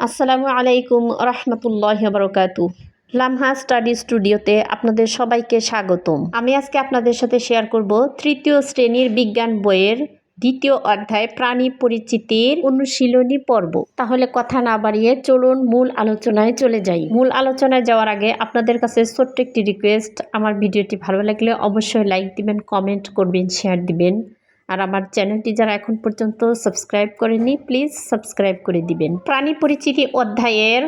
আসসালামু আলাইকুম রহমতুল্লাহ বরকাতু। লামহা স্টাডি স্টুডিওতে আপনাদের সবাইকে স্বাগতম। আমি আজকে আপনাদের সাথে শেয়ার করব তৃতীয় শ্রেণির বিজ্ঞান বইয়ের দ্বিতীয় অধ্যায় প্রাণী পরিচিতির অনুশীলনী পর্ব। তাহলে কথা না বাড়িয়ে চলুন মূল আলোচনায় চলে যাই। মূল আলোচনায় যাওয়ার আগে আপনাদের কাছে ছোট্ট একটি রিকোয়েস্ট আমার ভিডিওটি ভালো লাগলে অবশ্যই লাইক দিবেন কমেন্ট করবেন শেয়ার দিবেন। আর আমার চ্যানেলটি যারা এখন পর্যন্ত সাবস্ক্রাইব করেনি প্লিজ সাবস্ক্রাইব করে দিবেন। প্রাণী পরিচিতি অধ্যায়ের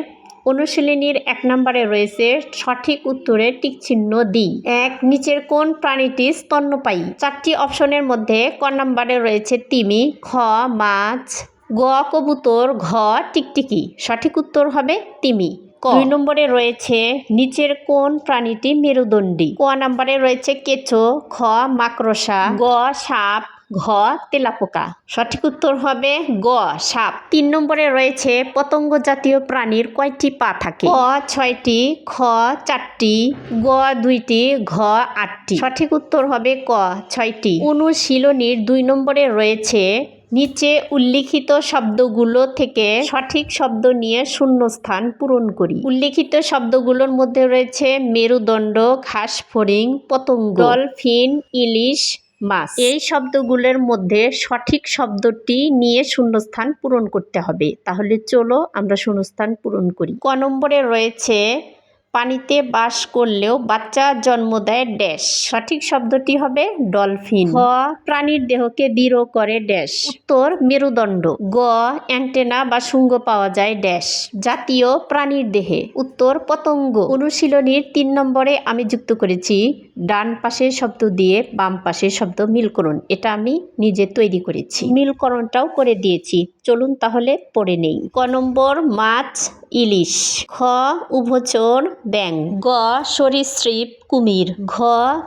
অনুশীলনীর এক নম্বরে রয়েছে, সঠিক উত্তরে টিক চিহ্ন দি। এক, নিচের কোন প্রাণীটি স্তন্যপায়ী? চারটি অপশনের মধ্যে ক নম্বরে রয়েছে তিমি, খ, মাছ, গ, কবুতর, ঘ, টিকটিকি। সঠিক উত্তর হবে তিমি, ক। দুই নম্বরে রয়েছে, নিচের কোন প্রাণীটি মেরুদণ্ডী? ক নম্বরে রয়েছে কেঁচো, খ, মাকড়সা, গ, সাপ ঘ তেলাপোকা। সঠিক উত্তর হবে গ, সাপ। তিন নম্বরে রয়েছে পতঙ্গ জাতীয় প্রাণীর কয়টি পা থাকে? ক, ছয়টি, খ, চারটি, গ, দুইটি, ঘ, আটটি। সঠিক উত্তর হবে ক, ছয়টি। অনুশীলনীর দুই নম্বরে রয়েছে নিচে উল্লিখিত শব্দগুলো থেকে সঠিক শব্দ নিয়ে শূন্যস্থান পূরণ করি। উল্লিখিত শব্দগুলোর মধ্যে রয়েছে মেরুদণ্ড, ঘাস ফড়িং, পতঙ্গ, ডলফিন, ইলিশ মাছ এই শব্দগুলোর মধ্যে সঠিক শব্দটি নিয়ে শূন্যস্থান পূরণ করতে হবে। তাহলে চলো আমরা শূন্যস্থান পূরণ করি। ক নম্বরে রয়েছে পানিতে বাস করলেও বাচ্চা জন্ম দেয় ড্যাশ। সঠিক শব্দটি হবে ডলফিন। খ প্রাণীর দেহকে দৃঢ় করে ড্যাশ। উত্তর, মেরুদণ্ড। গ, অ্যান্টেনা বা শুঙ্গ পাওয়া যায় ড্যাশ, জাতীয় প্রাণীর দেহে। উত্তর, পতঙ্গ। অনুশীলনীর তিন নম্বরে আমি যুক্ত করেছি, ডান পাশের শব্দ দিয়ে বাম পাশের শব্দ মিলকরণ এটা আমি নিজে তৈরি করেছি। মিলকরণটাও করে দিয়েছি। চলুন তাহলে পড়ে নেই। ক নম্বর, মাছ ইলিশ। খ উভচর ব্যাং গ, সরীসৃপ, কুমির। ঘ,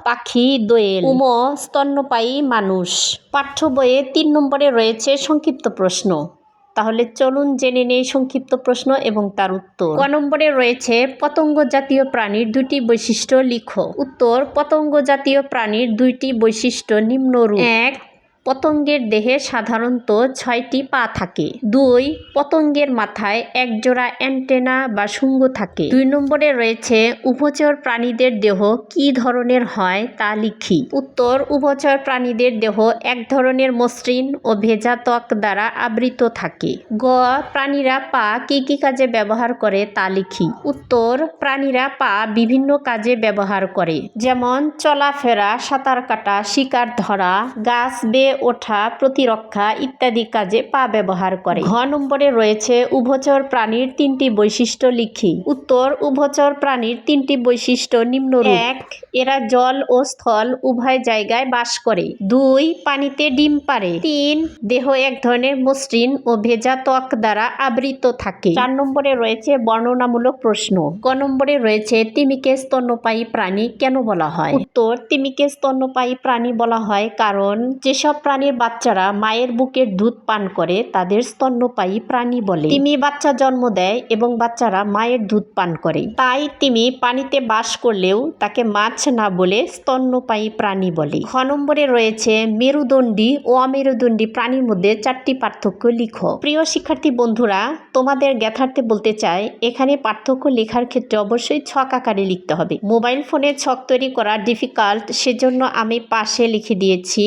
পাখি, দোয়েল। উম, স্তন্যপায়ী মানুষ। পাঠ্য বইয়ে তিন নম্বরে রয়েছে সংক্ষিপ্ত প্রশ্ন। তাহলে চলুন জেনে নেই সংক্ষিপ্ত প্রশ্ন এবং তার উত্তর। ক নম্বরে রয়েছে, পতঙ্গ জাতীয় প্রাণীর দুটি বৈশিষ্ট্য লিখো। উত্তর, পতঙ্গ জাতীয় প্রাণীর দুইটি বৈশিষ্ট্য নিম্নরূপ। এক পতঙ্গের দেহে সাধারণত ছয়টি পা থাকে। দুই, পতঙ্গের মাথায় একজোড়া অ্যান্টেনা বা শুঙ্গ থাকে। দুই নম্বরে রয়েছে, উভচর প্রাণীদের দেহ কি ধরনের হয় তা লিখি। উত্তর, উভচর প্রাণীদের দেহ এক ধরনের মসৃণ ও ভেজা ত্বক দ্বারা আবৃত থাকে। গ, প্রাণীরা পা কি কি কাজে ব্যবহার করে তা লিখি। উত্তর, প্রাণীরা পা বিভিন্ন কাজে ব্যবহার করে। যেমন, চলাফেরা, সাঁতার কাটা, শিকার ধরা, গাছ বেয়ে ওঠা প্রতিরক্ষা ইত্যাদি কাজে পা ব্যবহার করে। ঘ নম্বরে রয়েছে উভচর প্রাণীর তিনটি বৈশিষ্ট্য লিখি। উত্তর উভচর প্রাণীর তিনটি বৈশিষ্ট্য নিম্ন এক এরা জল ও স্থল উভয় জায়গায় বাস করে। দুই পানিতে ডিম পারে তিন দেহ এক ধরনের মসৃণ ও ভেজা ত্বক দ্বারা আবৃত থাকে। চার নম্বরে রয়েছে বর্ণনামূলক প্রশ্ন। ক নম্বরে রয়েছে তিমিকে স্তন্যপায়ী প্রাণী কেন বলা হয়? উত্তর তিমিকে স্তন্যপায়ী প্রাণী বলা হয় কারণ যেসব প্রাণীর বাচ্চারা মায়ের বুকের দুধ পান করে, তাদের স্তন্যপায়ী প্রাণী বলে। তিমি বাচ্চা জন্ম দেয় এবং বাচ্চারা মায়ের দুধ পান করে। তাই তিমি পানিতে বাস করলেও তাকে মাছ না বলে স্তন্যপায়ী প্রাণী বলে। খ নম্বরে রয়েছে মেরুদণ্ডী ও অমেরুদণ্ডী প্রাণীর মধ্যে চারটি পার্থক্য লিখো। প্রিয় শিক্ষার্থী বন্ধুরা, তোমাদের জ্ঞাতার্থে বলতে চাই, এখানে পার্থক্য লেখার ক্ষেত্রে অবশ্যই ছক আকারে লিখতে হবে। মোবাইল ফোনে ছক তৈরি করা ডিফিকাল্ট সেজন্য আমি পাশে লিখে দিয়েছি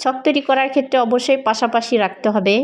ছক তৈরি করার ক্ষেত্রে অবশ্যই পাশাপাশি রাখতে হবে।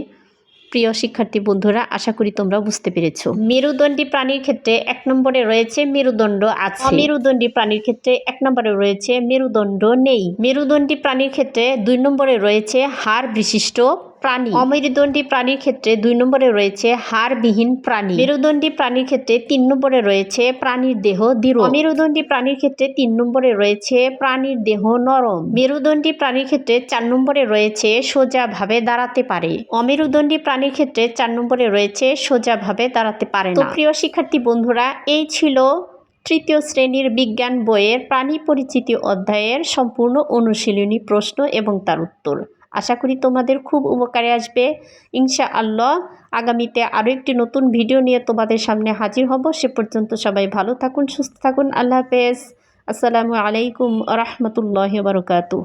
প্রিয় শিক্ষার্থী বন্ধুরা, আশা করি তোমরা বুঝতে পেরেছ। মেরুদণ্ডী প্রাণীর ক্ষেত্রে এক নম্বরে রয়েছে মেরুদণ্ড আছে। মেরুদণ্ডী প্রাণীর ক্ষেত্রে এক নম্বরে রয়েছে মেরুদণ্ড নেই। মেরুদণ্ডী প্রাণীর ক্ষেত্রে দুই নম্বরে রয়েছে হাড় বিশিষ্ট প্রাণী। অমেরুদণ্ডী প্রাণীর ক্ষেত্রে দুই নম্বরে রয়েছে হাড়বিহীন প্রাণী। মেরুদণ্ডী প্রাণীর ক্ষেত্রে তিন নম্বরে রয়েছে প্রাণীর দেহ দৃঢ়। অমেরুদণ্ডী প্রাণীর ক্ষেত্রে তিন নম্বরে রয়েছে প্রাণীর দেহ নরম। মেরুদণ্ডী প্রাণীর ক্ষেত্রে চার নম্বরে রয়েছে সোজাভাবে দাঁড়াতে পারে। অমেরুদণ্ডী প্রাণীর ক্ষেত্রে চার নম্বরে রয়েছে সোজাভাবে দাঁড়াতে পারে না। প্রিয় শিক্ষার্থী বন্ধুরা এই ছিল তৃতীয় শ্রেণির বিজ্ঞান বইয়ের প্রাণী পরিচিতি অধ্যায়ের সম্পূর্ণ অনুশীলনী প্রশ্ন এবং তার উত্তর। আশা করি তোমাদের খুব উপকারে আসবে। ইনশা আল্লাহ আগামীতে আরও একটি নতুন ভিডিও নিয়ে তোমাদের সামনে হাজির হব। সে পর্যন্ত সবাই ভালো থাকুন, সুস্থ থাকুন। আল্লাহ হাফেজ। আসসালামু আলাইকুম রহমতুল্লাহ বারকাতু